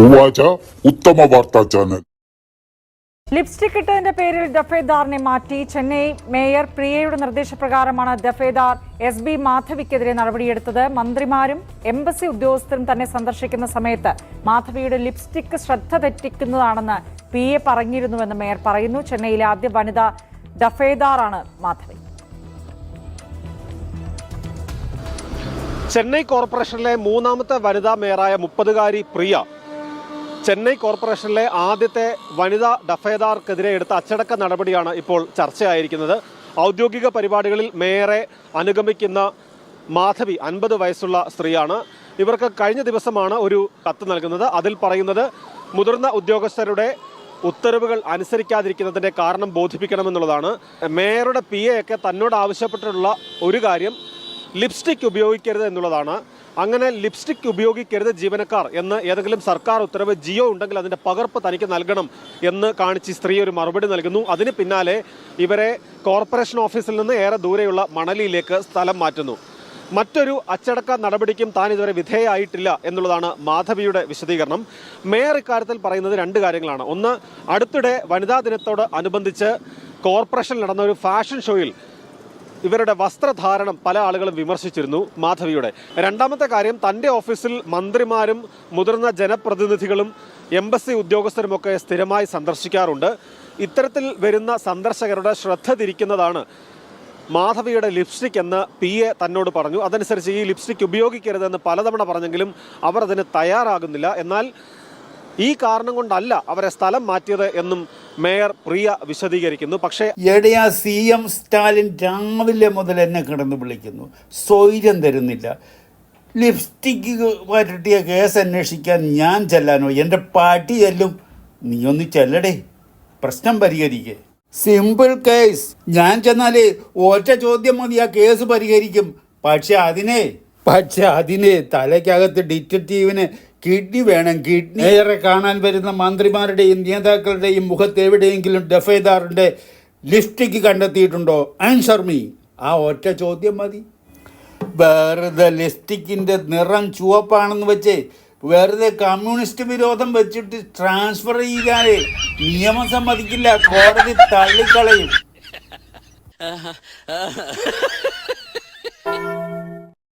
ഉവാച ഉത്തമ വാർത്താ ചാനൽ. ലിപ്സ്റ്റിക് ഇട്ടതിന്റെ പേരിൽ ദഫേദാറിനെ മാറ്റി. ചെന്നൈ മേയർ പ്രിയയുടെ നിർദ്ദേശപ്രകാരമാണ് ദഫേദാർ എസ് ബി മാധവിക്കെതിരെ നടപടിയെടുത്തത്. മന്ത്രിമാരും എംബസി ഉദ്യോഗസ്ഥരും തന്നെ സന്ദർശിക്കുന്ന സമയത്ത് മാധവിയുടെ ലിപ്സ്റ്റിക് ശ്രദ്ധ തെറ്റിക്കുന്നതാണെന്ന് പി എ പറഞ്ഞിരുന്നുവെന്ന് മേയർ പറയുന്നു. ചെന്നൈയിലെ ആദ്യ വനിത ദഫേദാറാണ് മാധവി. ചെന്നൈ കോർപ്പറേഷനിലെ മൂന്നാമത്തെ വനിതാ മേയറായ മുപ്പതുകാരി പ്രിയ ചെന്നൈ കോർപ്പറേഷനിലെ ആദ്യത്തെ വനിതാ ഡഫേദാർക്കെതിരെ എടുത്ത അച്ചടക്ക നടപടിയാണ് ഇപ്പോൾ ചർച്ചയായിരിക്കുന്നത്. ഔദ്യോഗിക പരിപാടികളിൽ മേയറെ അനുഗമിക്കുന്ന മാധവി അൻപത് വയസ്സുള്ള സ്ത്രീയാണ്. ഇവർക്ക് കഴിഞ്ഞ ദിവസമാണ് ഒരു കത്ത് നൽകുന്നത്. അതിൽ പറയുന്നത് മുതിർന്ന ഉദ്യോഗസ്ഥരുടെ ഉത്തരവുകൾ അനുസരിക്കാതിരിക്കുന്നതിന്റെ കാരണം ബോധിപ്പിക്കണമെന്നുള്ളതാണ്. മേയറുടെ പി എ ഒക്കെ തന്നോട് ആവശ്യപ്പെട്ടിട്ടുള്ള ഒരു കാര്യം ലിപ്സ്റ്റിക് ഉപയോഗിക്കരുത് എന്നുള്ളതാണ്. അങ്ങനെ ലിപ്സ്റ്റിക് ഉപയോഗിക്കരുത് ജീവനക്കാർ എന്ന് ഏതെങ്കിലും സർക്കാർ ഉത്തരവ് ജിയോ ഉണ്ടെങ്കിൽ അതിന്റെ പകർപ്പ് തനിക്ക് നൽകണം എന്ന് കാണിച്ച് സ്ത്രീ ഒരു മറുപടി നൽകുന്നു. അതിന് പിന്നാലെ ഇവരെ കോർപ്പറേഷൻ ഓഫീസിൽ നിന്ന് ഏറെ ദൂരെയുള്ള മണലിയിലേക്ക് സ്ഥലം മാറ്റുന്നു. മറ്റൊരു അച്ചടക്ക നടപടിക്കും താൻ ഇതുവരെ വിധേയമായിട്ടില്ല എന്നുള്ളതാണ് മാധവിയുടെ വിശദീകരണം. മേയർ ഇക്കാര്യത്തിൽ പറയുന്നത് രണ്ട് കാര്യങ്ങളാണ്. ഒന്ന് അടുത്തിടെ വനിതാ ദിനത്തോട് അനുബന്ധിച്ച് കോർപ്പറേഷനിൽ നടന്ന ഒരു ഫാഷൻ ഷോയിൽ ഇവരുടെ വസ്ത്രധാരണം പല ആളുകളും വിമർശിച്ചിരുന്നു മാധവിയുടെ. രണ്ടാമത്തെ കാര്യം തന്റെ ഓഫീസിൽ മന്ത്രിമാരും മുതിർന്ന ജനപ്രതിനിധികളും എംബസി ഉദ്യോഗസ്ഥരുമൊക്കെ സ്ഥിരമായി സന്ദർശിക്കാറുണ്ട്. ഇത്തരത്തിൽ വരുന്ന സന്ദർശകരുടെ ശ്രദ്ധ തിരിക്കുന്നതാണ് മാധവിയുടെ ലിപ്സ്റ്റിക് എന്ന് പി എ തന്നോട് പറഞ്ഞു. അതനുസരിച്ച് ഈ ലിപ്സ്റ്റിക് ഉപയോഗിക്കരുതെന്ന് പലതവണ പറഞ്ഞെങ്കിലും അവർ അതിന് തയ്യാറാകുന്നില്ല. എന്നാൽ ഈ കാരണം കൊണ്ടല്ല അവരെ സ്ഥലം മാറ്റിയത് എന്നും മേയർ പ്രിയ വിശദീകരിക്കുന്നു. പക്ഷേ എടയാ സി എം സ്റ്റാലിൻ രാവിലെ മുതൽ എന്നെ കിടന്ന് വിളിക്കുന്നു. സ്വൈര്യം തരുന്നില്ല. ലിപ്സ്റ്റിക്ക് പറ്റിയ കേസ് അന്വേഷിക്കാൻ ഞാൻ ചെല്ലാനോ? എന്റെ പാട്ടി ചെല്ലും നീ ഒന്ന് ചെല്ലടേ. പ്രശ്നം പരിഹരിക്കേ. Simple case. ഞാൻ ചെന്നാലേ ഒറ്റ ചോദ്യം മതി ആ കേസ് പരിഹരിക്കും. പക്ഷെ അതിനെ പക്ഷെ അതിനെ തലയ്ക്കകത്ത് ഡിറ്റക്റ്റീവിന് കിഡ്നി വേണം കിഡ്നി. ഏറെ കാണാൻ വരുന്ന മന്ത്രിമാരുടെയും നേതാക്കളുടെയും മുഖത്ത് എവിടെയെങ്കിലും ഡഫേദാറിന്റെ ലിസ്റ്റിക്ക് കണ്ടെത്തിയിട്ടുണ്ടോ? ആൻസർ മീ ആ ഒറ്റ ചോദ്യം മതി. വെറുതെ ലിസ്റ്റിക്കിന്റെ നിറം ചുവപ്പാണെന്ന് വെച്ച് വെറുതെ കമ്മ്യൂണിസ്റ്റ് വിരോധം വെച്ചിട്ട് ട്രാൻസ്ഫർ ചെയ്യാതെ നിയമം സമ്മതിക്കില്ല. കോടതി തള്ളിക്കളയും.